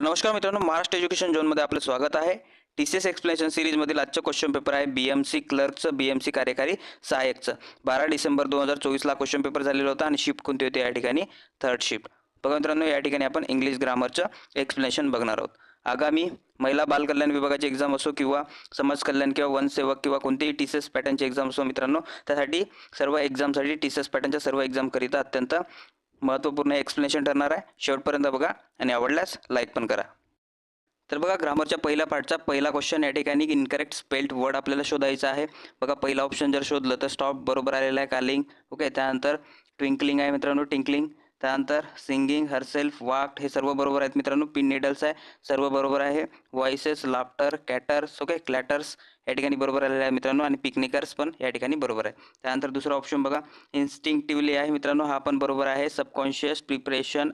नमस्कार मित्रांनो महाराष्ट्र एज्युकेशन झोनमध्ये आपलं स्वागत आहे. टी सी एस एक्सप्लेनेशन सिरीजमधील आजचं क्वेश्चन पेपर आहे बी एम सी क्लर्कचं बी एम सी कार्यकारी सहाय्यकचं. बारा डिसेंबर दोन हजार चोवीसला क्वेश्चन पेपर झालेला होता आणि शिफ्ट कोणती होती या ठिकाणी? थर्ड शिफ्ट बघा मित्रांनो या ठिकाणी आपण इंग्लिश ग्रामरचं एक्सप्लेनेशन बघणार आहोत. आगामी महिला बालकल्याण विभागाची एक्झाम असो किंवा समाज कल्याण किंवा वनसेवक किंवा कोणतीही टी सी एस पॅटर्नची एक्झाम असो मित्रांनो त्यासाठी सर्व एक्झामसाठी टी सी एस पॅटर्नच्या सर्व एक्झामकरिता अत्यंत महत्त्वपूर्ण एक्सप्लेनेशन ठरणार आहे. शेवटपर्यंत बघा आणि आवडल्यास लाईक पण करा. तर बघा ग्रामरच्या पहिल्या पार्टचा पहिला क्वेश्चन या ठिकाणी इनकरेक्ट स्पेल्ड वर्ड आपल्याला शोधायचा आहे. बघा पहिला ऑप्शन जर शोधलं तर स्टॉप बरोबर आलेला आहे कालिंग ओके त्यानंतर ट्विंकलिंग आहे मित्रांनो टिंकलिंग त्यानंतर सिंगिंग हरसेल्फ वाक्ट हे सर्व बरोबर आहेत मित्रांनो पिन निडल्स आहे. सर्व बरोबर आहे. Voices laughter caters okay clatters या ठिकाणी बरोबर आलेला आहे मित्रांनो. आणि पिकनिकर्स पण या ठिकाणी बरोबर आहे. त्यानंतर दुसरा ऑप्शन बघा. इन्स्टिंक्टिव्हली आहे मित्रांनो हा पण बरोबर आहे. सबकॉन्शियस प्रिपरेशन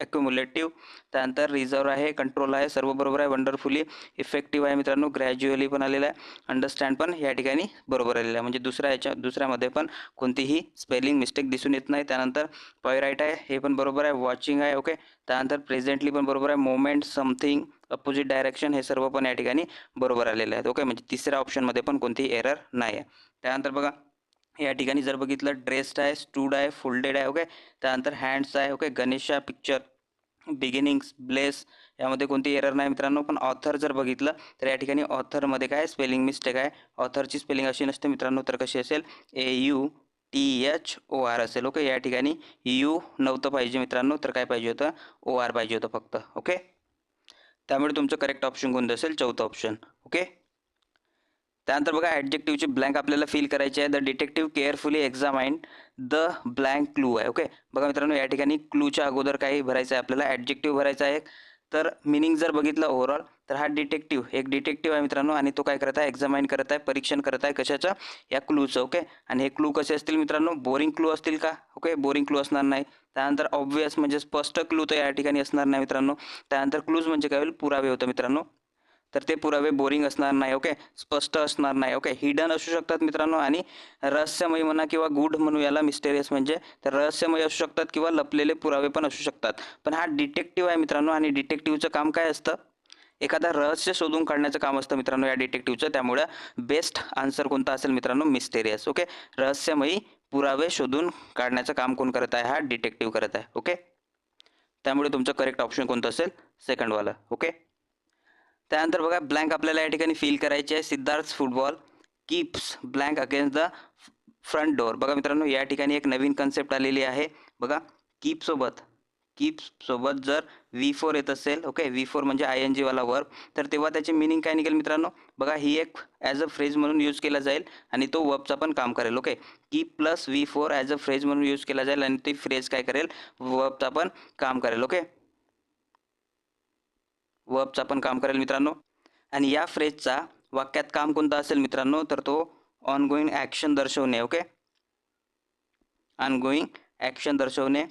अक्युमुलेटिव्ह त्यानंतर रिझर्व आहे कंट्रोल आहे सर्व बरोबर आहे वंडरफुली इफेक्टिव्ह आहे मित्रांनो. ग्रॅज्युअली पण आलेलं आहे. अंडरस्टँड पण या ठिकाणी बरोबर आलेला आहे. म्हणजे दुसऱ्या याच्या दुसऱ्यामध्ये पण कोणतीही स्पेलिंग मिस्टेक दिसून येत नाही. त्यानंतर पॉयराईट आहे हे पण बरोबर आहे. वॉचिंग आहे ओके त्यानंतर प्रेझेंटली पण बरोबर आहे. मोमेंट समथिंग अपोजिट डायरेक्शन हे सर्व पण या ठिकाणी बरोबर आलेले आहेत. ओके म्हणजे तिसऱ्या ऑप्शनमध्ये पण कोणती एरर नाही आहे त्यानंतर बघा या ठिकाणी जर बघितलं ड्रेस्ड आहे स्टूड आहे फोल्डेड आहे. ओके त्यानंतर हँड्स आहे. Okay Ganesha picture beginnings bless यामध्ये कोणती एरर नाही मित्रांनो. पण ऑथर जर बघितलं तर या ठिकाणी ऑथरमध्ये काय स्पेलिंग मिस्टेक आहे. ऑथरची स्पेलिंग अशी नसते मित्रांनो तर कशी असेल? A U T H O R असेल ओके? या ठिकाणी यू नव्हतं पाहिजे मित्रांनो तर काय पाहिजे होतं? ओ आर पाहिजे होतं फक्त ओके? त्यामुळे तुमचं करेक्ट ऑप्शन कोणतं असेल चौथं ऑप्शन ओके? त्यानंतर बघा ॲडजेक्टिव्हची ब्लँक आपल्याला फिल करायची आहे. The detective carefully examined the blank clue आहे ओके? बघा मित्रांनो या ठिकाणी क्लूच्या अगोदर काही भरायचं आहे आपल्याला. ॲडजेक्टिव्ह भरायचा आहे. तर मिनिंग जर बघितलं ओव्हरऑल तर हा डिटेक्टिव्ह एक डिटेक्टिव्ह आहे मित्रांनो आणि तो काय करत आहे एक्झामाइन करत आहे परीक्षण करत आहे कशाचं? या क्लूचं ओके आणि हे क्लू कसे असतील मित्रांनो? बोरिंग क्लू असतील का? ओके बोरिंग क्लू असणार नाही. त्यानंतर ऑब्वियस म्हणजे स्पष्ट क्लू तर या ठिकाणी असणार नाही मित्रांनो. त्यानंतर क्लूज म्हणजे काय होईल? पुरावे होतं मित्रांनो. तर ते पुरावे बोरिंग असणार नाही ओके स्पष्ट असणार नाही ओके हिडन असू शकतात मित्रांनो आणि रहस्यमय म्हणा किंवा गुड म्हणू याला मिस्टेरियस म्हणजे तर रहस्यमय असू शकतात किंवा लपलेले पुरावे पण असू शकतात. पण हा डिटेक्टिव्ह आहे मित्रांनो आणि डिटेक्टिव्हचं काम काय असतं? एखादा रहस्य शोधून काढण्याचं काम असतं मित्रांनो या डिटेक्टिव्हचं त्यामुळे बेस्ट आन्सर कोणता असेल मित्रांनो? मिस्टेरियस ओके रहस्यमयी पुरावे शोधून काढण्याचं काम कोण करत आहे? हा डिटेक्टिव्ह करत आहे ओके त्यामुळे तुमचं करेक्ट ऑप्शन कोणतं असेल? सेकंडवालं ओके त्यानंतर बघा ब्लँक आपल्याला या ठिकाणी फील करायचे आहे. Siddharth football keeps blank against the front door बघा मित्रांनो या ठिकाणी एक नवीन कन्सेप्ट आलेली आहे. बघा कीपसोबत कीप्ससोबत जर व्ही फोर येत असेल ओके व्ही फोर म्हणजे आय एन जीवाला वर्ब तर तेव्हा त्याची मिनिंग काय निघेल मित्रांनो? बघा ही एक ॲज अ फ्रेज म्हणून यूज केला जाईल आणि तो वर्बचा पण काम करेल okay keep plus V four as a phrase म्हणून यूज केला जाईल आणि ती फ्रेज काय करेल? वर्बचा पण काम करेल ओके वर्बचा पण काम करेल मित्रांनो. आणि या फ्रेजचा वाक्यात काम कोणतं असेल मित्रांनो तर तो ऑनगोईंग ॲक्शन दर्शवणे ओके ऑनगोईंग ॲक्शन दर्शवणे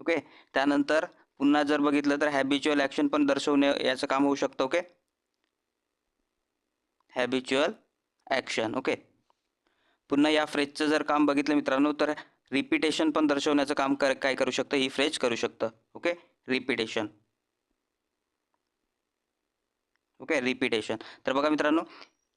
ओके त्यानंतर पुन्हा जर बघितलं तर हॅबिच्युअल ॲक्शन पण दर्शवणे याचं काम होऊ शकतं ओके हॅबिच्युअल ॲक्शन ओके पुन्हा या फ्रेजचं जर काम बघितलं मित्रांनो तर रिपिटेशन पण दर्शवण्याचं काम कर काय करू शकतं? ही फ्रेज करू शकतं ओके रिपिटेशन ओके रिपिटेशन तर बघा मित्रांनो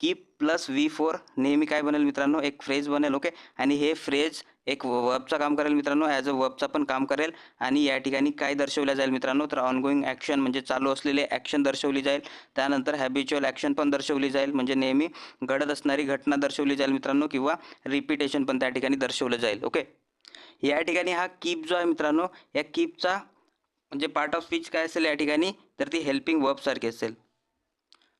कीप प्लस व्ही फोर नेहमी काय बनेल मित्रांनो? एक फ्रेज बनेल ओके? आणि हे फ्रेज एक वर्बचं काम करेल मित्रांनो ॲज अ वर्बचा पण काम करेल. आणि या ठिकाणी काय दर्शवल्या जाईल मित्रांनो? तर ऑनगोईंग ॲक्शन म्हणजे चालू असलेले ॲक्शन दर्शवली जाईल. त्यानंतर हॅबिच्युअल ॲक्शन पण दर्शवली जाईल. म्हणजे नेहमी घडत असणारी घटना दर्शवली जाईल मित्रांनो किंवा रिपिटेशन पण त्या ठिकाणी दर्शवलं जाईल ओके? या ठिकाणी हा कीप जो आहे मित्रांनो या कीपचा म्हणजे पार्ट ऑफ स्पीच काय असेल या ठिकाणी? तर ती हेल्पिंग वर्बसारखी असेल.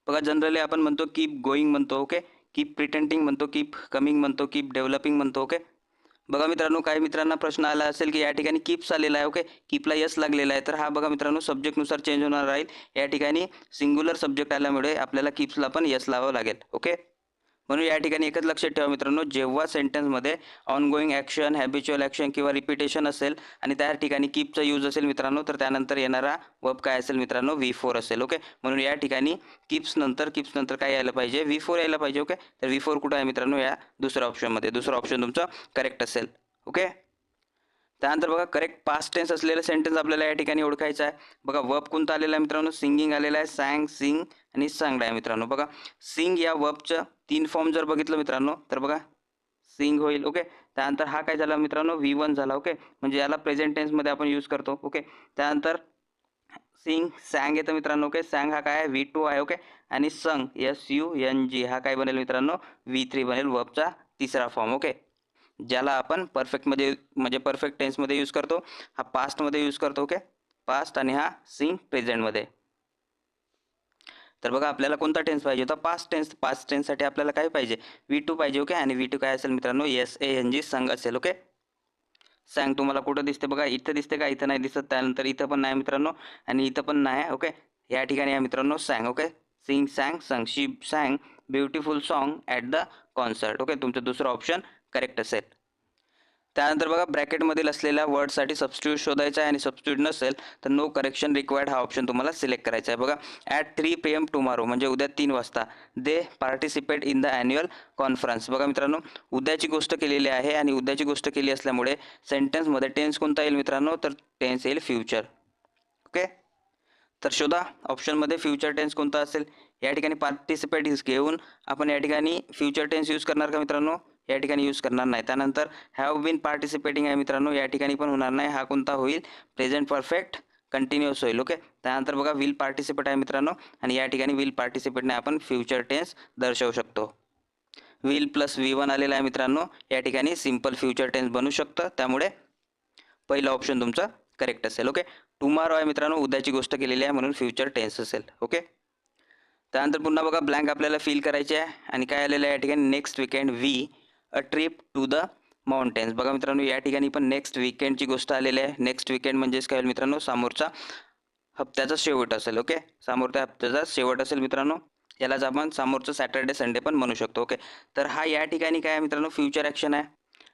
बघा जनरली आपण म्हणतो कीप गोईंग म्हणतो ओके कीप प्रिटेंटिंग म्हणतो कीप कमिंग म्हणतो कीप डेव्हलपिंग म्हणतो ओके बघा मित्रांनो काही मित्रांना प्रश्न आला असेल की या ठिकाणी कीप्स आलेला आहे ओके कीपला यस लागलेला आहे. तर हा बघा मित्रांनो सब्जेक्टनुसार चेंज होणार राहील. या ठिकाणी सिंग्युलर सब्जेक्ट आल्यामुळे आपल्याला कीप्सला पण यस लावावं लागेल ओके म्हणून या ठिकाणी एकच लक्षात ठेवा मित्रांनो जेव्हा सेंटेन्समध्ये ऑनगोईंग ॲक्शन हॅबिच्युअल ॲक्शन किंवा रिपिटेशन असेल आणि त्या ठिकाणी कीपचा यूज असेल मित्रांनो तर त्यानंतर येणारा वब काय असेल मित्रांनो व्ही फोर असेल ओके म्हणून या ठिकाणी किप्स नंतर किप्स नंतर काय यायला पाहिजे? व्ही फोर यायला पाहिजे ओके तर व्ही फोर कुठं आहे मित्रांनो? या दुसऱ्या ऑप्शनमध्ये दुसरं ऑप्शन तुमचं करेक्ट असेल ओके त्यानंतर बघा करेक्ट पास्ट टेन्स असलेलं सेंटेन्स आपल्याला या ठिकाणी ओळखायचं आहे. बघा वप कोणता आलेला आहे मित्रांनो? सिंगिंग आलेला आहे. सॅंग सिंग आणि सांगडा आहे मित्रांनो. बघा सिंग या वपचं तीन फॉर्म जर बघितलं मित्रांनो तर बघा सिंग होईल ओके त्यानंतर हा काय झाला मित्रांनो? व्ही वन झाला ओके म्हणजे याला प्रेझेंट टेन्समध्ये आपण यूज करतो ओके त्यानंतर सिंग सॅंग येतं मित्रांनो ओके सॅंग हा काय आहे? व्ही टू आहे ओके आणि संग एस यू एन जी हा काय बनेल मित्रांनो? व्ही थ्री बनेल वपचा तिसरा फॉर्म ओके ज्याला आपण परफेक्टमध्ये म्हणजे परफेक्ट टेन्समध्ये यूज करतो. हा पास्टमध्ये यूज करतो ओके पास्ट आणि हा सिंग प्रेझेंटमध्ये तर बघा आपल्याला कोणता टेन्स पाहिजे? होता पास्ट टेन्स पास्ट टेन्ससाठी आपल्याला काय पाहिजे? व्ही टू पाहिजे ओके आणि व्ही टू काय असेल मित्रांनो? एस ए एन जी संघ असेल ओके सांग तुम्हाला कुठं दिसते बघा? इथं दिसते का? इथं नाही दिसत. त्यानंतर इथं पण नाही मित्रांनो. आणि इथं पण नाही ओके या ठिकाणी आहे मित्रांनो sang okay sing sang sung she sang beautiful song at the concert okay तुमचं दुसरं ऑप्शन करेक्ट असेल. त्यानंतर बघा ब्रॅकेटमधील असलेल्या वर्डसाठी सबस्टिट्यूट शोधायचा आहे आणि सबस्टिट्यूट नसेल तर नो करेक्शन रिक्वायर्ड हा ऑप्शन तुम्हाला सिलेक्ट करायचा आहे. बघा at three P M tomorrow म्हणजे उद्या तीन वाजता they participate in the annual conference बघा मित्रांनो उद्याची गोष्ट केलेली आहे आणि उद्याची गोष्ट केली असल्यामुळे सेंटेन्समध्ये टेन्स कोणता येईल मित्रांनो? तर टेन्स येईल फ्युचर ओके तर शोधा ऑप्शनमध्ये फ्युचर टेन्स कोणता असेल? या ठिकाणी पार्टिसिपेट घेऊन आपण या ठिकाणी फ्युचर टेन्स यूज करणार का मित्रांनो? या ठिकाणी यूज करणार नाही. त्यानंतर हॅव बीन पार्टिसिपेटिंग आहे मित्रांनो या ठिकाणी पण होणार नाही. हा कोणता होईल? प्रेझेंट परफेक्ट कंटिन्युअस होईल ओके त्यानंतर बघा विल पार्टिसिपेट आहे मित्रांनो आणि या ठिकाणी विल पार्टिसिपेटने आपण फ्युचर टेन्स दर्शवू शकतो. विल प्लस व्ही वन आलेला आहे मित्रांनो या ठिकाणी सिंपल फ्युचर टेन्स बनू शकतं. त्यामुळे पहिलं ऑप्शन तुमचं करेक्ट असेल ओके टुमारो आहे मित्रांनो उद्याची गोष्ट केलेली आहे म्हणून फ्युचर टेन्स असेल ओके त्यानंतर पुन्हा बघा ब्लँक आपल्याला फिल करायचे आहे. आणि काय आलेलं आहे या ठिकाणी? Next weekend we a trip to the mountains बघा मित्रांनो या ठिकाणी पण नेक्स्ट विकेंडची गोष्ट आलेली आहे. नेक्स्ट विकेंड म्हणजेच काय होईल मित्रांनो? समोरचा हप्त्याचा शेवट असेल ओके समोरच्या हप्त्याचा शेवट असेल मित्रांनो. यालाच आपण समोरचं सॅटर्डे संडे पण म्हणू शकतो ओके तर हा या ठिकाणी काय आहे मित्रांनो? फ्युचर ॲक्शन आहे.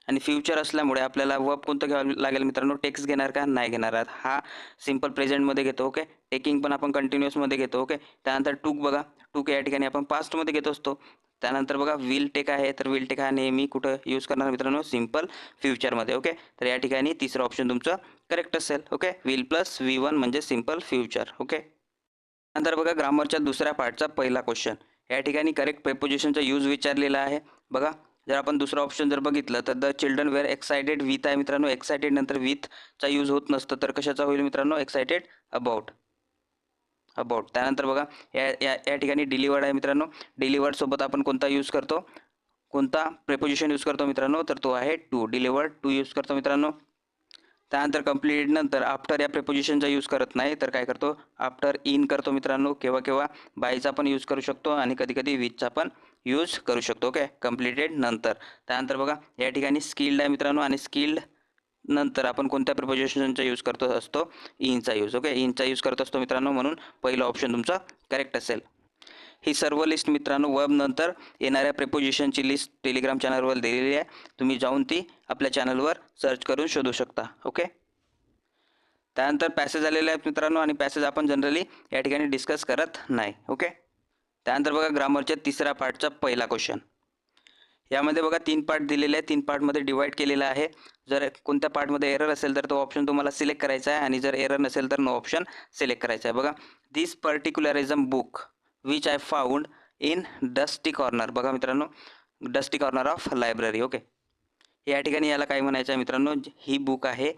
आणि फ्युचर असल्यामुळे आपल्याला वप कोणतं घ्यावं लागेल मित्रांनो? टेक्स घेणार का? नाही घेणार. आहात हा सिंपल प्रेझेंटमध्ये घेतो ओके टेकिंग पण आपण कंटिन्युअसमध्ये घेतो ओके त्यानंतर टूक बघा. टूक या ठिकाणी आपण पास्टमध्ये घेत असतो. त्यानंतर बघा विल टेक आहे. तर विल टेक हा नेहमी कुठं यूज करणार मित्रांनो? सिंपल फ्युचरमध्ये ओके तर या ठिकाणी तिसरं ऑप्शन तुमचं करेक्ट असेल okay will plus V one म्हणजे सिंपल फ्युचर ओके नंतर बघा ग्रामरच्या दुसऱ्या पार्टचा पहिला क्वेश्चन या ठिकाणी करेक्ट प्रेपोजिशनचा यूज विचारलेला आहे. बघा जर आपण दुसरं ऑप्शन जर बघितलं तर the children were excited with आहे मित्रांनो. एक्सायटेड नंतर विथचा यूज होत नसतं. तर कशाचा होईल मित्रांनो? एक्सायटेड अबाउट अबाउट त्यानंतर बघा या या या ठिकाणी डिलिवर्ड आहे मित्रांनो. डिलिवर्ड सोबत आपण कोणता यूज करतो? कोणता प्रेपोजिशन यूज करतो मित्रांनो? तर तो आहे टू डिलिवर्ड टू यूज करतो मित्रांनो. त्यानंतर कंप्लीट नंतर आफ्टर या प्रेपोजिशनचा यूज करत नाही तर काय करतो? आफ्टर इन करतो मित्रांनो. केव्हा केव्हा? बायचा पण यूज करू शकतो आणि कधी कधी विथचा पण यूज करू शकतो. ओके कम्प्लिटेड नंतर. त्यानंतर बघा या ठिकाणी स्किल्ड आहे मित्रांनो. आणि स्किल्ड नंतर आपण कोणत्या प्रिपोजिशनचा यूज करतो असतो? इनचा यूज ओके इनचा यूज करत असतो मित्रांनो म्हणून पहिलं ऑप्शन तुमचा करेक्ट असेल. ही सर्व लिस्ट मित्रांनो वेब नंतर येणाऱ्या प्रिपोजिशनची लिस्ट टेलिग्राम चॅनलवर दिलेली आहे. तुम्ही जाऊन ती आपल्या चॅनलवर सर्च करून शोधू शकता ओके त्यानंतर पॅसेज आलेले आहेत मित्रांनो आणि पॅसेज आपण जनरली या ठिकाणी डिस्कस करत नाही ओके त्यानंतर बघा ग्रामरच्या तिसऱ्या पार्टचा पहिला क्वेश्चन यामध्ये बघा तीन पार्ट दिलेले आहे तीन पार्टमध्ये डिवाईड केलेला आहे. जर कोणत्या पार्टमध्ये एरर असेल तर तो ऑप्शन तुम्हाला सिलेक्ट करायचा आहे. आणि जर एरर नसेल तर नो ऑप्शन सिलेक्ट करायचा आहे. बघा this particularism book which I found in dusty corner बघा मित्रांनो dusty corner of library okay या ठिकाणी याला काय म्हणायचं आहे मित्रांनो? ही बुक आहे.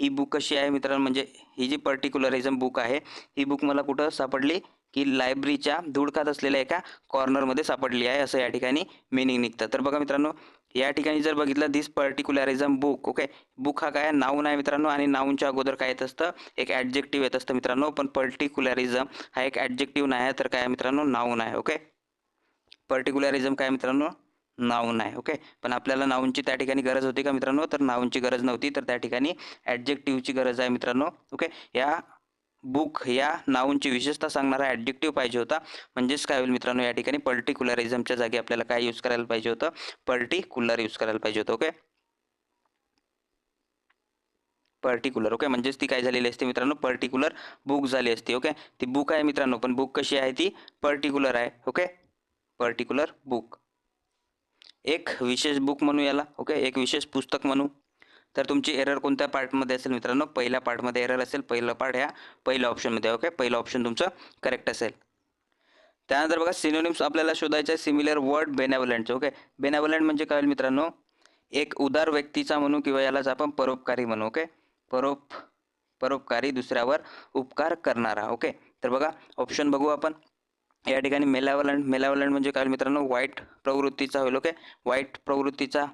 ही बुक कशी आहे मित्रांनो? म्हणजे ही जी पर्टिक्युलरिझम बुक आहे ही बुक मला कुठं सापडली? की लायब्ररीच्या धुडकात असलेल्या एका कॉर्नरमध्ये सापडली आहे असं या ठिकाणी मिनिंग निघतं. तर बघा मित्रांनो या ठिकाणी जर बघितलं this particularism book okay book हा काय? नाऊन आहे मित्रांनो आणि नाऊनच्या अगोदर काय येत असतं? एक ॲडजेक्टिव्ह येत असतं मित्रांनो पण पर्टिक्युलरिझम हा एक ॲडजेक्टिव्ह नाही आहे तर काय मित्रांनो? नाऊन आहे ओके पर्टिक्युलरिझम काय मित्रांनो? नाऊन आहे ओके पण आपल्याला नाऊनची त्या ठिकाणी गरज होती का मित्रांनो? तर नाऊनची गरज नव्हती तर त्या ठिकाणी ॲडजेक्टिव्हची गरज आहे मित्रांनो ओके या बुक या नाऊनची विशेषता सांगणारा ॲडजेक्टिव्ह पाहिजे होता. म्हणजेच काय होईल मित्रांनो या ठिकाणी पर्टिक्युलरिझमच्या जागी आपल्याला काय यूज करायला पाहिजे होतं? पर्टिक्युलर यूज करायला पाहिजे होतं ओके पर्टिक्युलर ओके म्हणजेच ती काय झालेली असते मित्रांनो? पर्टिक्युलर बुक झाली असते ओके ती बुक आहे मित्रांनो पण बुक कशी आहे ती? पर्टिक्युलर आहे ओके पर्टिक्युलर बुक एक विशेष बुक म्हणू याला ओके एक विशेष पुस्तक म्हणू. तर तुमची एरर कोणत्या पार्टमध्ये असेल मित्रांनो? पहिल्या पार्टमध्ये एरर असेल पहिलं पार्ट ह्या पहिल्या ऑप्शनमध्ये ओके पहिलं ऑप्शन तुमचं करेक्ट असेल. त्यानंतर बघा सिनोनिम्स आपल्याला शोधायचं आहे सिमिलर वर्ड बेनॅव्हलंटचे ओके बेनॅव्हलंट म्हणजे काय होईल मित्रांनो? एक उदार व्यक्तीचा म्हणू किंवा यालाच आपण परोपकारी म्हणू ओके परोप परोपकारी दुसऱ्यावर उपकार करणारा ओके तर बघा ऑप्शन बघू आपण. या ठिकाणी मेलावलंड मेलावलंट म्हणजे काय मित्रांनो? वाईट प्रवृत्तीचा होईल ओके वाईट प्रवृत्तीचा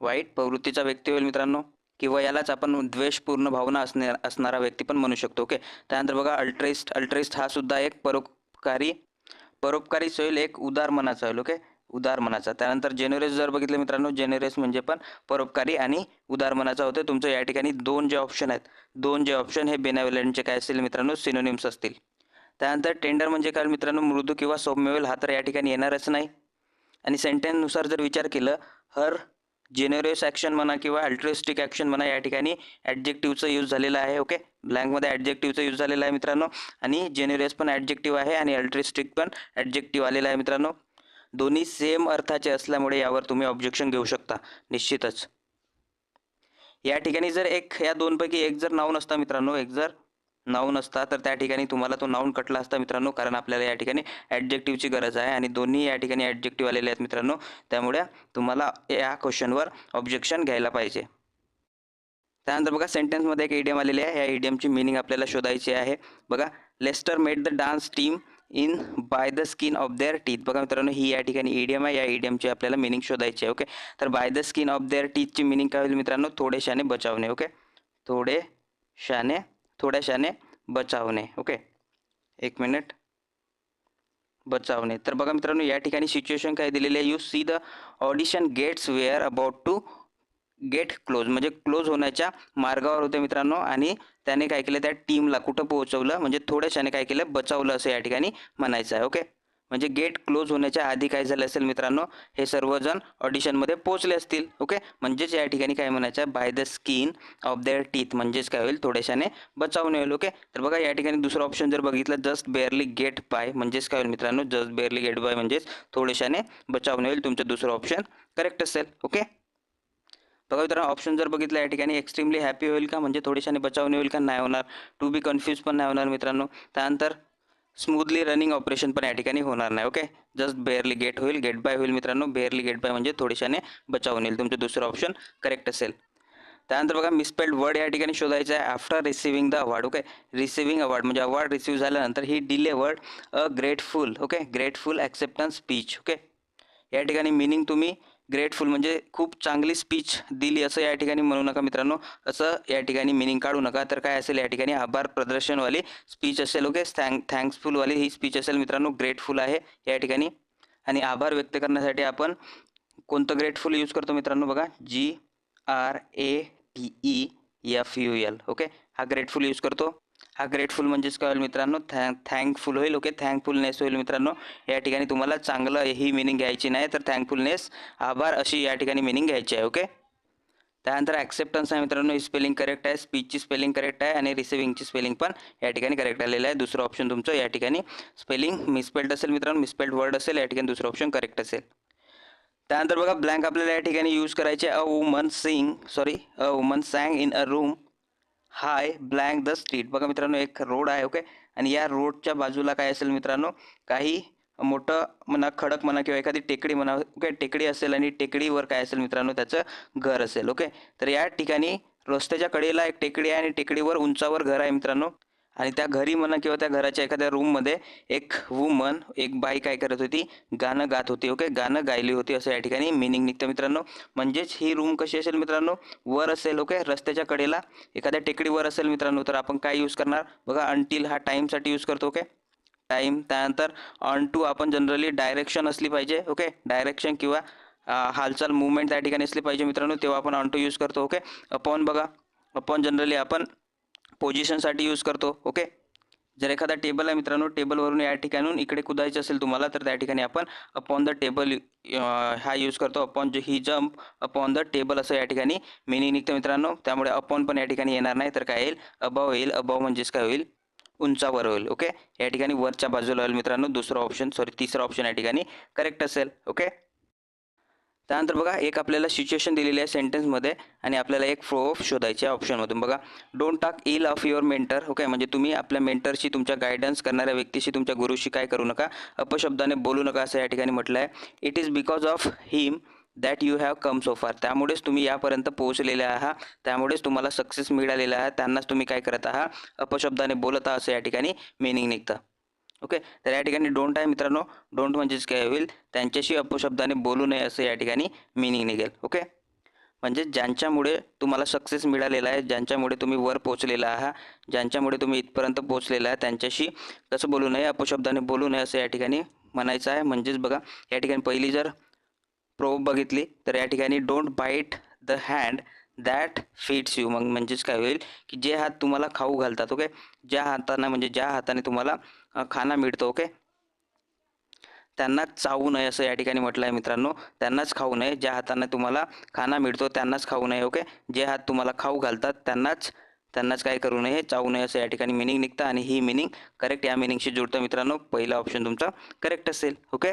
वाईट प्रवृत्तीचा व्यक्ती होईल मित्रांनो किंवा यालाच आपण द्वेषपूर्ण भावना असणे असणारा व्यक्ती पण म्हणू शकतो ओके? त्यानंतर बघा अल्ट्रेस्ट अल्ट्रेस्ट हा सुद्धा एक परोपकारी परोपकारी होईल एक उदार मनाचा होईल ओके? उदार मनाचा. त्यानंतर जेनेरस जर बघितलं मित्रांनो जेनेरस म्हणजे पण परोपकारी आणि उदार मनाचा होते तुमचं या ठिकाणी दोन जे ऑप्शन आहेत दोन जे ऑप्शन हे बेनावेलनचे काय असतील मित्रांनो सिनोनिम्स असतील. त्यानंतर टेंडर म्हणजे काय मित्रांनो मृदू किंवा सौम्यवेल हा तर या ठिकाणी येणारच नाही. आणि सेंटेन्सनुसार जर विचार केलं हर जेनेरियस ॲक्शन म्हणा किंवा अल्ट्रिस्टिक ॲक्शन म्हणा या ठिकाणी ॲडजेक्टिव्हचं यूज झालेलं आहे ओके ब्लँकमध्ये ॲडजेक्टिव्हचं यूज झालेलं आहे मित्रांनो. आणि जेनेरियस पण ॲडजेक्टिव्ह आहे आणि अल्ट्रिस्टिक पण ॲडजेक्टिव्ह आलेला आहे मित्रांनो. दोन्ही सेम अर्थाचे असल्यामुळे यावर तुम्ही ऑब्जेक्शन घेऊ शकता निश्चितच. या ठिकाणी जर एक या दोनपैकी एक जर नाव नसता मित्रांनो एक जर नाऊन असता तर त्या ठिकाणी तुम्हाला तो नाऊन कटला असता मित्रांनो कारण आपल्याला या ठिकाणी ॲडजेक्टिव्हची गरज आहे आणि दोन्ही या ठिकाणी ॲडजेक्टिव्ह आलेले आहेत मित्रांनो त्यामुळे तुम्हाला या क्वेश्चनवर ऑब्जेक्शन घ्यायला पाहिजे. त्यानंतर बघा सेंटेन्समध्ये एक इडियम आलेली आहे. या इडियमची मिनिंग आपल्याला शोधायची आहे. बघा Lester made the dance team in by the skin of their teeth बघा मित्रांनो ही या ठिकाणी ईडीएम आहे. या इडियमची आपल्याला मिनिंग शोधायची आहे ओके तर by the skin of their टीथची meaning काय होईल मित्रांनो? थोडेशाने बचावणे ओके थोडेशाने थोड्याशाने बचावणे. ओके? एक मिनिट. बचावणे. तर बघा मित्रांनो या ठिकाणी सिच्युएशन काय दिलेली आहे? You see the audition gates were about to get close म्हणजे क्लोज होण्याच्या मार्गावर होते मित्रांनो. आणि त्याने काय केलं? त्या टीमला कुठं पोहोचवलं? म्हणजे थोड्याशाने काय केलं? बचावलं असं या ठिकाणी म्हणायचं आहे. ओके? म्हणजे गेट क्लोज होण्याच्या आधी काय झालं असेल मित्रांनो हे सर्वजण ऑडिशनमध्ये पोहोचले असतील ओके? म्हणजेच या ठिकाणी काय म्हणायचं by the skin of their teeth म्हणजेच काय होईल? थोड्याशाने बचावून होईल ओके? तर बघा या ठिकाणी दुसरं ऑप्शन जर बघितलं जस्ट बेअरली गेट बाय म्हणजेच काय होईल मित्रांनो? जस्ट बेअरली गेट बाय म्हणजेच थोड्याशाने बचावून होईल तुमचं दुसरं ऑप्शन करेक्ट असेल ओके? बघा मित्रांनो ऑप्शन जर बघितलं या ठिकाणी एक्स्ट्रीमली हॅपी होईल का? म्हणजे थोडेशाने बचावून होईल का? नाही होणार. टू बी कन्फ्यूज पण नाही होणार मित्रांनो. त्यानंतर स्मूथली रनिंग ऑपरेशन पण या ठिकाणी होणार नाही ओके जस्ट बेअरली गेट होईल गेट बाय होईल मित्रांनो. बेअरली गेट बाय म्हणजे थोड्याशाने बचावून येईल. तुमचं दुसरं ऑप्शन करेक्ट असेल. त्यानंतर बघा मिसपेल्ड वर्ड या ठिकाणी शोधायचं आहे. After receiving the award okay receiving award म्हणजे अवॉर्ड रिसिव्ह झाल्यानंतर he delivered a grateful okay grateful acceptance speech okay या ठिकाणी मिनिंग तुम्ही ग्रेटफुल म्हणजे खूप चांगली स्पीच दिली असं या ठिकाणी म्हणू नका मित्रांनो. असं या ठिकाणी मिनिंग काढू नका. तर काय असेल या ठिकाणी आभार प्रदर्शनवाली स्पीच असेल ओके थँक थँक्सफुलवाली ही स्पीच असेल मित्रांनो ग्रेटफुल आहे या ठिकाणी. आणि आभार व्यक्त करण्यासाठी आपण कोणतं ग्रेटफुल यूज करतो मित्रांनो बघा? G R A T E F U L okay हा ग्रेटफुल यूज करतो. हा ग्रेटफुल म्हणजेच काय होईल मित्रांनो. थँक थँकफुल होईल ओके थँकफुलनेस होईल मित्रांनो. या ठिकाणी तुम्हाला चांगलं ही मिनिंग घ्यायची नाही तर थँकफुलनेस आभार अशी या ठिकाणी मिनिंग घ्यायची आहे ओके त्यानंतर ॲक्सेप्टन्स आहे मित्रांनो. ही स्पेलिंग करेक्ट आहे स्पीचची स्पेलिंग करेक्ट आहे आणि रिसिव्हिंगची स्पेलिंग पण या ठिकाणी करेक्ट आलेलं आहे. दुसरं ऑप्शन तुमचं या ठिकाणी स्पेलिंग मिसपेल्ड असेल मित्रांनो मिसपेल्ड वर्ड असेल या ठिकाणी दुसरं ऑप्शन करेक्ट असेल. त्यानंतर बघा ब्लँक आपल्याला या ठिकाणी यूज करायचे a woman sing sorry a woman sang in a room high blank the street बघा मित्रांनो एक रोड आहे ओके आणि या रोडच्या बाजूला काय असेल मित्रांनो काही मोठं म्हणा खडक म्हणा किंवा एखादी टेकडी म्हणा ओके टेकडी असेल आणि टेकडीवर काय असेल मित्रांनो त्याचं घर असेल ओके तर या ठिकाणी रस्त्याच्या कडेला एक टेकडी आहे आणि टेकडीवर उंचावर घर आहे मित्रांनो. आणि त्या घरी म्हणा किंवा त्या घराच्या एखाद्या रूममध्ये एक वुमन एक बाई काय करत होती गाणं गात होती ओके गाणं गायली होती असं या ठिकाणी मिनिंग निघतं मित्रांनो. म्हणजेच ही रूम कशी असेल मित्रांनो? वर असेल ओके रस्त्याच्या कडेला. एखाद्या टेकडीवर असेल मित्रांनो तर आपण काय यूज करणार? बघा अंटील हा टाईमसाठी यूज करतो ओके टाईम त्यानंतर ऑन टू आपण जनरली डायरेक्शन असली पाहिजे ओके डायरेक्शन किंवा हालचाल मुवमेंट त्या ठिकाणी असली पाहिजे मित्रांनो तेव्हा आपण ऑन टू यूज करतो ओके अपॉन बघा अपॉन जनरली आपण पोझिशनसाठी यूज करतो ओके जर एखादा टेबल आहे मित्रांनो टेबलवरून या ठिकाणून इकडे कुदायचं असेल तुम्हाला तर त्या ठिकाणी आपण अपॉन द टेबल हा यूज करतो. अपॉन जे he jump upon the table असं या ठिकाणी मिनिंग निघतं मित्रांनो. त्यामुळे अपॉन पण या ठिकाणी येणार नाही. तर काय येईल अबाव येईल. अबाव म्हणजेच काय होईल? उंचावर होईल ओके या ठिकाणी वरच्या बाजूला होईल मित्रांनो. दुसरं ऑप्शन सॉरी तिसरं ऑप्शन या ठिकाणी करेक्ट असेल ओके त्यानंतर बघा एक आपल्याला सिच्युएशन दिलेली आहे सेंटेन्समध्ये आणि आपल्याला एक फ्लो ऑफ शोधायची आहे ऑप्शनमधून बघा don't take ill of your mentor okay म्हणजे तुम्ही आपल्या मेंटरशी तुमच्या गायडन्स करणाऱ्या व्यक्तीशी तुमच्या गुरुशी काय करू नका. अपशब्दाने बोलू नका असं या ठिकाणी म्हटलं आहे it is because of him that you have come so far त्यामुळेच तुम्ही यापर्यंत पोहोचलेले आहात. त्यामुळेच तुम्हाला सक्सेस मिळालेला आहे. त्यांनाच तुम्ही काय करत आहात? अपशब्दाने बोलत आहात असं या ठिकाणी मिनिंग निघतं. ओके? तर या ठिकाणी डोंट आहे मित्रांनो. डोंट म्हणजेच काय होईल? त्यांच्याशी अपशब्दाने बोलू नये असं या ठिकाणी मिनिंग निघेल. ओके? म्हणजे ज्यांच्यामुळे तुम्हाला सक्सेस मिळालेला आहे ज्यांच्यामुळे तुम्ही वर पोचलेला आहात ज्यांच्यामुळे तुम्ही इथपर्यंत पोहोचलेला आहे त्यांच्याशी कसं बोलू नये अपशब्दाने बोलू नये असं या ठिकाणी म्हणायचं आहे. म्हणजेच बघा या ठिकाणी पहिली जर प्रोब बघितली तर या ठिकाणी don't bite the hand that feeds you मग म्हणजेच काय होईल की जे हात तुम्हाला खाऊ घालतात ओके ज्या हाताने म्हणजे ज्या हाताने तुम्हाला खाना मिळतो ओके त्यांनाच चावू नये असं या ठिकाणी म्हटलं आहे मित्रांनो. त्यांनाच खाऊ नये. ज्या हाताने तुम्हाला खाना मिळतो त्यांनाच खाऊ नये ओके जे हात तुम्हाला खाऊ घालतात त्यांनाच त्यांनाच काय करू नये चावू नये असं या ठिकाणी मिनिंग निघतं आणि ही मिनिंग करेक्ट या मिनिंगशी जुळतं मित्रांनो. पहिला ऑप्शन तुमचा करेक्ट असेल ओके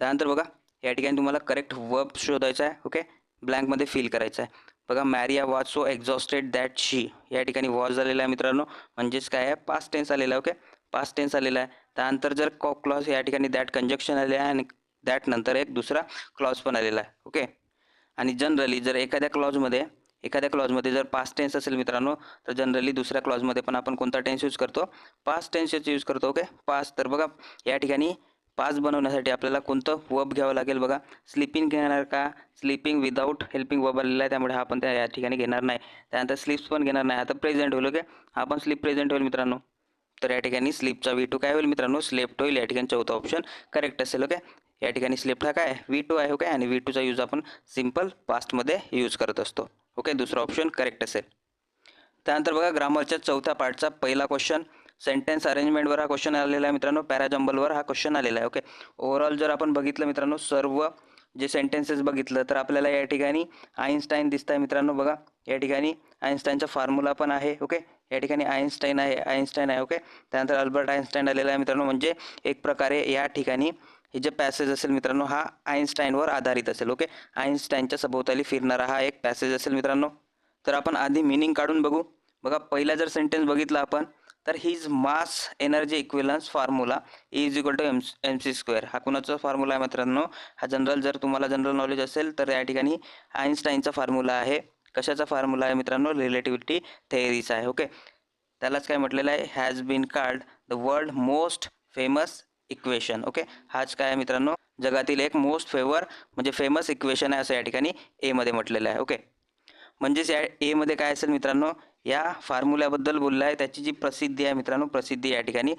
त्यानंतर बघा या ठिकाणी तुम्हाला करेक्ट वर्ब शोधायचा आहे ओके ब्लँकमध्ये फिल करायचं आहे. बघा Maria was so exhausted that she या ठिकाणी वॉज झालेला आहे मित्रांनो. म्हणजेच काय आहे? पास्ट टेन्स आलेला आहे ओके पास्ट टेन्स आलेला आहे. त्यानंतर जर कॉ क्लॉज या ठिकाणी दॅट कंजक्शन आले आहे आणि दॅट नंतर एक दुसरा क्लॉज पण आलेला आहे ओके आणि जनरली जर एखाद्या क्लॉजमध्ये एखाद्या क्लॉजमध्ये जर पास्ट टेन्स असेल मित्रांनो तर जनरली दुसऱ्या क्लॉजमध्ये पण आपण कोणता टेन्स यूज करतो? पास्ट टेन्सच यूज करतो ओके पास्ट तर बघा या ठिकाणी पास बनवण्यासाठी आपल्याला कोणतं वब घ्यावं लागेल बघा? स्लिपिंग घेणार का? स्लिपिंग विदाऊट हेल्पिंग वब आलेला आहे त्यामुळे हा आपण त्या या ठिकाणी घेणार नाही. त्यानंतर स्लिप्स पण घेणार नाही. आता प्रेझेंट होईल ओके हा पण स्लिप प्रेझेंट होईल मित्रांनो. तर या ठिकाणी स्लिपचा व्ही टू काय होईल मित्रांनो? स्लेप्ट होईल. या ठिकाणी चौथा ऑप्शन करेक्ट असेल ओके या ठिकाणी स्लेप्ट हा काय? व्ही टू आहे ओके आणि व्ही टूचा यूज आपण सिंपल पास्टमध्ये यूज करत असतो ओके दुसरा ऑप्शन करेक्ट असेल. त्यानंतर बघा ग्रामरच्या चौथ्या पार्टचा पहिला क्वेश्चन सेंटेन्स अरेंजमेंटवर हा क्वेश्चन आलेला आहे मित्रांनो. पॅराजंबलवर हा क्वेश्चन आलेला आहे ओके ओव्हरऑल जर आपण बघितलं मित्रांनो सर्व जे सेंटेन्सेस बघितलं तर आपल्याला या ठिकाणी आईन्स्टाईन दिसत आहे मित्रांनो बघा. या ठिकाणी आईन्स्टाईनचा फॉर्म्युला पण आहे ओके या ठिकाणी आईन्स्टाईन आहे आईन्स्टाईन आहे ओके त्यानंतर अल्बर्ट आईन्स्टाईन आलेला आहे मित्रांनो. म्हणजे एक प्रकारे या ठिकाणी हे जे पॅसेज असेल मित्रांनो हा आईन्स्टाईनवर आधारित असेल ओके आईन्स्टाईनच्या सभोवताली फिरणारा हा एक पॅसेज असेल मित्रांनो. तर आपण आधी मिनिंग काढून बघू. बघा पहिला जर सेंटेन्स बघितला आपण तर his mass energy equivalence formula is equal to M M C square हा कुणाचा फॉर्म्युला आहे मित्रांनो? हा जनरल जर तुम्हाला जनरल नॉलेज असेल तर या ठिकाणी आईन्स्टाईनचा फॉर्म्युला आहे. कशाचा फॉर्म्युला आहे मित्रांनो? रिलेटिव्हिटी थेअरीचा आहे ओके त्यालाच काय म्हटलेलं आहे? Has been called the world most famous equation okay हाच काय आहे मित्रांनो? जगातील एक मोस्ट फेवर म्हणजे फेमस इक्वेशन आहे असं या ठिकाणी एमध्ये म्हटलेलं आहे ओके म्हणजेच या एमध्ये काय असेल मित्रांनो? या फॉर्म्युल्याबद्दल बोललं आहे त्याची जी प्रसिद्धी आहे मित्रांनो प्रसिद्धी या ठिकाणी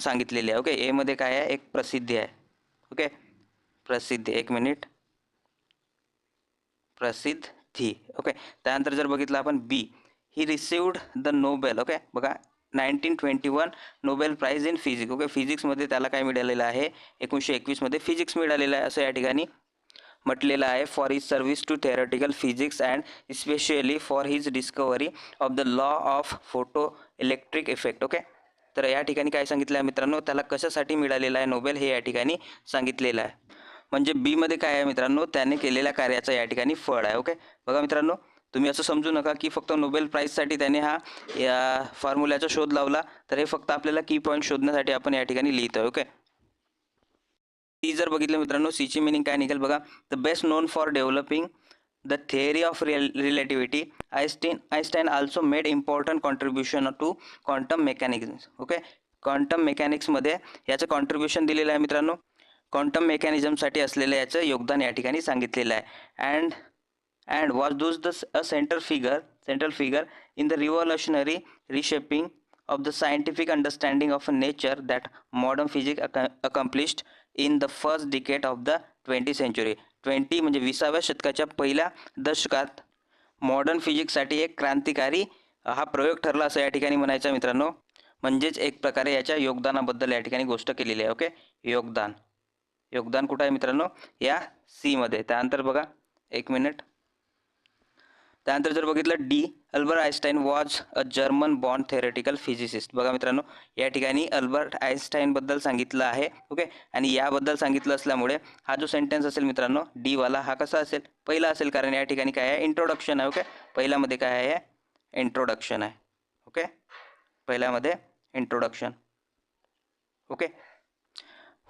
सांगितलेली आहे. ओके एमध्ये काय आहे? एक प्रसिद्धी आहे. ओके प्रसिद्धी एक मिनिट. प्रसिद्धी. ओके त्यानंतर जर बघितलं आपण B he received the Nobel okay बघा nineteen twenty one Nobel prize in physics okay फिजिक्समध्ये त्याला काय मिळालेलं आहे? एकोणीसशे एकवीसमध्ये फिजिक्स मिळालेलं आहे असं या ठिकाणी म्हटलेलं आहे for his service to theoretical physics and specially for his discovery of the law of photo electric effect okay तर या ठिकाणी काय सांगितलं आहे मित्रांनो? त्याला कशासाठी मिळालेलं आहे नोबेल हे या ठिकाणी सांगितलेलं आहे. म्हणजे बीमध्ये काय आहे मित्रांनो? त्याने केलेल्या कार्याचं या ठिकाणी फळ आहे ओके बघा मित्रांनो तुम्ही असं समजू नका की फक्त नोबेल प्राईजसाठी त्याने हा या फॉर्म्युल्याचा शोध लावला तर हे फक्त आपल्याला की पॉईंट शोधण्यासाठी आपण या ठिकाणी लिहितोय ओके सी जर बघितलं मित्रांनो सीची मिनिंग काय निघेल बघा. The best known for developing the theory of real relativity Einstein Einstein also made important contribution to quantum mechanics okay quantum मेकॅनिक्समध्ये याचं कॉन्ट्रीब्युशन दिलेलं आहे मित्रांनो. क्वांटम मेकॅनिझमसाठी असलेलं याचं योगदान या ठिकाणी सांगितलेलं आहे. And and was those the a centre figure central figure in the revolutionary reshaping of the scientific understanding of nature that modern physic accomplished in the first decade of the twenty century twenty म्हणजे विसाव्या शतकाच्या पहिल्या दशकात modern फिजिक्ससाठी एक क्रांतिकारी हा प्रयोग ठरला असं या ठिकाणी म्हणायचा मित्रांनो. म्हणजेच एक प्रकारे याच्या योगदानाबद्दल या ठिकाणी गोष्ट केलेली आहे ओके? योगदान. योगदान कुठं आहे मित्रांनो? या सीमध्ये त्यानंतर बघा एक मिनिट. त्यानंतर जर बघितलं D Albert Einstein was a German bond theoretical physicist. बघा मित्रांनो या ठिकाणी अल्बर्ट आईन्स्टाईनबद्दल सांगितलं आहे ओके? आणि याबद्दल सांगितलं असल्यामुळे हा जो सेंटेन्स असेल मित्रांनो डी वाला हा कसा असेल? पहिला असेल कारण या ठिकाणी काय आहे? इंट्रोडक्शन आहे ओके? पहिल्यामध्ये काय आहे? इंट्रोडक्शन आहे okay? पहिल्यामध्ये introduction okay?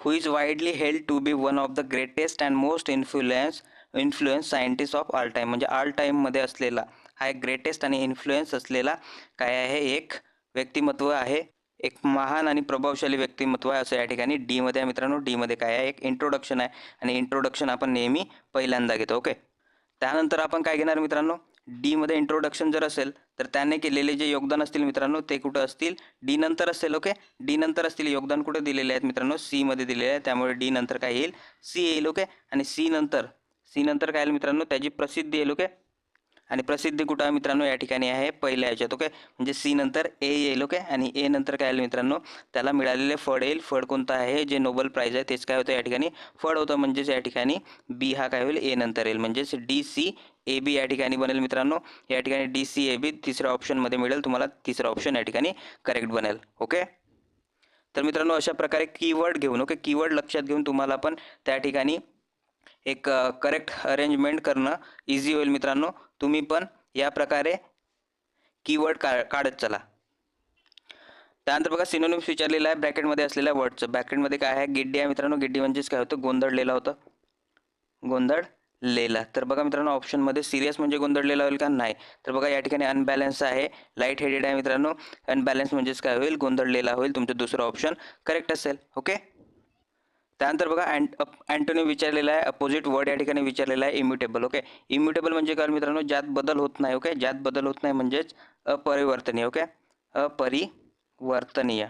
Who is widely held to be one of the greatest and most influence influence scientist of all time म्हणजे ऑल टाईममध्ये असलेला हा एक ग्रेटेस्ट आणि इन्फ्लुएन्स असलेला काय आहे? एक व्यक्तिमत्व आहे. एक महान आणि प्रभावशाली व्यक्तिमत्व आहे असं या ठिकाणी डीमध्ये आहे मित्रांनो. डीमध्ये काय आहे? एक इंट्रोडक्शन आहे. आणि इंट्रोडक्शन आपण नेहमी पहिल्यांदा घेतो ओके त्यानंतर आपण काय घेणार मित्रांनो? डीमध्ये इंट्रोडक्शन जर असेल तर त्याने केलेले जे योगदान असतील मित्रांनो ते कुठं असतील? डी नंतर असेल ओके डी नंतर असतील योगदान कुठे दिलेले आहेत मित्रांनो? सीमध्ये दिलेले आहे त्यामुळे डी नंतर काय येईल? सी येईल ओके आणि सी नंतर सी नंतर काय येईल मित्रांनो? त्याची प्रसिद्धी येईल ओके आणि प्रसिद्धी कुठं आहे मित्रांनो या ठिकाणी आहे पहिल्या याच्यात ओके? म्हणजे सी नंतर ए येईल ओके? आणि ए नंतर काय येईल मित्रांनो? त्याला मिळालेले फळ येईल. फळ कोणतं आहे? जे नोबल प्राईज आहे तेच काय होतं या ठिकाणी? फळ होतं म्हणजेच या ठिकाणी बी हा काय होईल? ए नंतर येईल. म्हणजेच डी सी ए बी या ठिकाणी बनेल मित्रांनो. या ठिकाणी डी सी ए बी तिसऱ्या ऑप्शनमध्ये मिळेल. तुम्हाला तिसरा ऑप्शन या ठिकाणी करेक्ट बनेल ओके? तर मित्रांनो अशा प्रकारे कीवर्ड घेऊन ओके? कीवर्ड लक्षात घेऊन तुम्हाला पण त्या ठिकाणी एक करेक्ट अरेंजमेंट करणं इझी होईल मित्रांनो. तुम्ही पण या प्रकारे कीवर्ड का काढत चला. त्यानंतर बघा सिनोनिम्स विचारलेला आहे. ब्रॅकेटमध्ये असलेल्या वर्डचं ब्रॅकेटमध्ये काय आहे? गिड्डी आहे मित्रांनो. गिड्डी म्हणजेच काय होतं? गोंधळलेला होतं. गोंधळलेला. तर बघा मित्रांनो ऑप्शनमध्ये सिरियस म्हणजे गोंधळलेला होईल का? नाही. तर बघा या ठिकाणी अनबॅलन्स आहे. लाइट हेडेड आहे मित्रांनो. अनबॅलन्स म्हणजेच काय होईल? गोंधळलेला होईल. तुमचं दुसरं ऑप्शन करेक्ट असेल. ओके त्यानंतर बघा अँट अँटोनी विचारलेला आहे अपोजिट वर्ड या ठिकाणी विचारलेला आहे इम्युटेबल ओके? इम्युटेबल म्हणजे काय मित्रांनो? ज्यात बदल होत नाही ओके? ज्यात बदल होत नाही म्हणजेच अपरिवर्तनीय ओके? अपरिवर्तनीय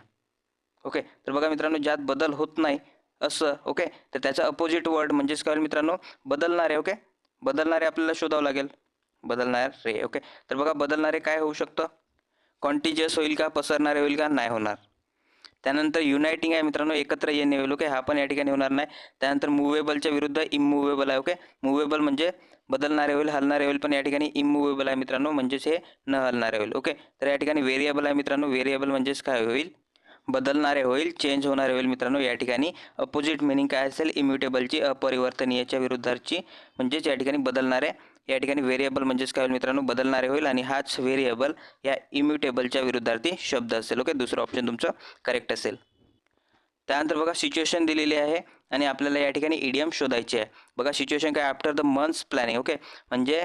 ओके? तर बघा मित्रांनो ज्यात बदल होत नाही असं ओके? तर त्याचा अपोजिट वर्ड म्हणजेच काय मित्रांनो? बदलणारे ओके? बदलणारे आपल्याला शोधावं लागेल. बदलणारे ओके? तर बघा बदलणारे काय होऊ शकतं? कॉन्टिजियस होईल का? पसरणारे होईल का? नाही होणार. त्यानंतर युनायटिंग आहे मित्रांनो एकत्र येणे होईल ओके हा पण या ठिकाणी होणार नाही. त्यानंतर मुवेबलच्या विरुद्ध इममुवेबल आहे ओके मुवेबल म्हणजे बदलणारे होईल हलणारे होईल पण या ठिकाणी इममुवेबल आहे मित्रांनो म्हणजेच हे न हलणारे होईल ओके तर या ठिकाणी व्हेरिएबल आहे मित्रांनो व्हेरिएबल म्हणजेच काय होईल? बदलणारे होईल चेंज होणारे होईल मित्रांनो या ठिकाणी अपोजिट मिनिंग काय असेल? इम्युटेबलची अपरिवर्तनीयच्या विरुद्धाची म्हणजेच या ठिकाणी बदलणारे या ठिकाणी व्हेरिएबल म्हणजेच काय होईल मित्रांनो? बदलणारे होईल आणि हाच व्हेरिएबल या इम्युटेबलच्या विरुद्धार्थी शब्द असेल. ओके दुसरं ऑप्शन तुमचं करेक्ट असेल. त्यानंतर बघा सिच्युएशन दिलेली आहे आणि आपल्याला या ठिकाणी ईडीएम शोधायची आहे. बघा सिच्युएशन काय? After the months planning okay म्हणजे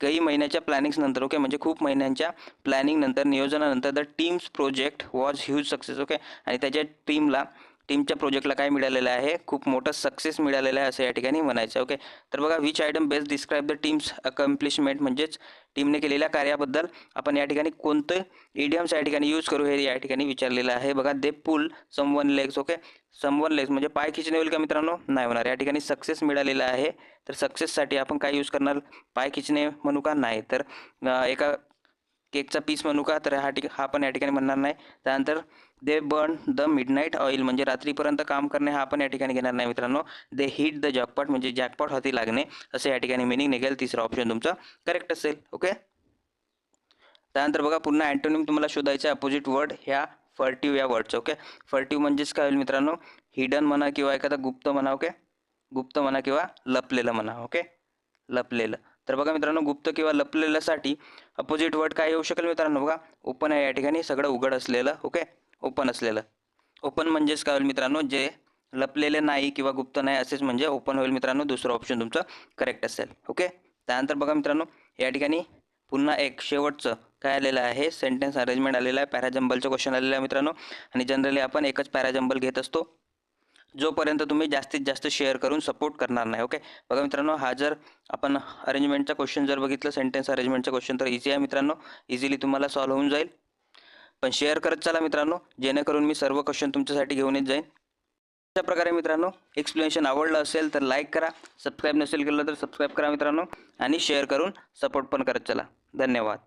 काही महिन्याच्या प्लॅनिंग्स नंतर. ओके म्हणजे खूप महिन्यांच्या प्लॅनिंग नंतर नियोजनानंतर the team's project was huge success okay आणि त्याच्या टीमला टीमच्या प्रोजेक्टला काय मिळालेलं आहे? खूप मोठं सक्सेस मिळालेलं आहे असं या ठिकाणी म्हणायचं ओके? तर बघा which item best describe the team's accomplishment म्हणजेच टीमने केलेल्या कार्याबद्दल आपण या ठिकाणी कोणतं इडियम्स या ठिकाणी यूज करू हे या ठिकाणी विचारलेलं आहे. बघा they pull someone legs okay? Someone legs म्हणजे पाय खिचणे होईल का मित्रांनो? नाही होणार. या ठिकाणी सक्सेस मिळालेला आहे. तर सक्सेससाठी आपण काय यूज करणार? पाय खिचणे म्हणू का? नाही. तर एका केकचा पीस म्हणू का? तर हा ठिक हा पण या ठिकाणी म्हणणार नाही. त्यानंतर they burn the midnight oil म्हणजे रात्रीपर्यंत काम करणे हा आपण या ठिकाणी घेणार नाही मित्रांनो. दे हिट द जॅकपॉट म्हणजे जॅकपॉट हाती लागणे असं या ठिकाणी मिनिंग निघेल तिसरा ऑप्शन तुमचं करेक्ट असेल ओके त्यानंतर बघा पुन्हा अँटोनिम तुम्हाला शोधायचं अपोजिट वर्ड ह्या फर्टिव या वर्डचं ओके फर्टिव म्हणजेच काय होईल मित्रांनो? हिडन म्हणा किंवा एखादा गुप्त म्हणा ओके गुप्त म्हणा किंवा लपलेलं म्हणा ओके लपलेलं. तर बघा मित्रांनो गुप्त किंवा लपलेल्यासाठी अपोजिट वर्ड काय येऊ शकेल मित्रांनो? बघा ओपन आहे या ठिकाणी सगळं उघड असलेलं ओके ओपन असलेलं. ओपन म्हणजेच काय होईल मित्रांनो? जे लपलेले नाही किंवा गुप्त नाही असेच म्हणजे ओपन होईल मित्रांनो. दुसरं ऑप्शन तुमचं करेक्ट असेल. ओके त्यानंतर बघा मित्रांनो या ठिकाणी पुन्हा एक शेवटचं काय आलेलं आहे? सेंटेन्स अरेंजमेंट आलेलं आहे. पॅराजंबलचं क्वेश्चन आलेलं आहे मित्रांनो. आणि जनरली आपण एकच पॅराजंबल घेत असतो. जोपर्यंत तुम्ही जास्तीत जास्त शेअर करून सपोर्ट करणार नाही. ओके बघा मित्रांनो हा जर आपण अरेंजमेंटचा क्वेश्चन जर बघितलं सेंटेन्स अरेंजमेंटचा क्वेश्चन तर इझी आहे मित्रांनो. इझिली तुम्हाला सॉल्व्ह होऊन जाईल. पण शेअर करत चला मित्रांनो. जेणेकरून मी सर्व क्वेश्चन तुमच्यासाठी घेऊन येत जाईन. अशा प्रकारे मित्रांनो एक्सप्लेनेशन आवडलं असेल तर लाईक करा. सबस्क्राईब नसेल केलं तर सबस्क्राईब करा मित्रांनो. आणि शेअर करून सपोर्ट पण करत चला. धन्यवाद.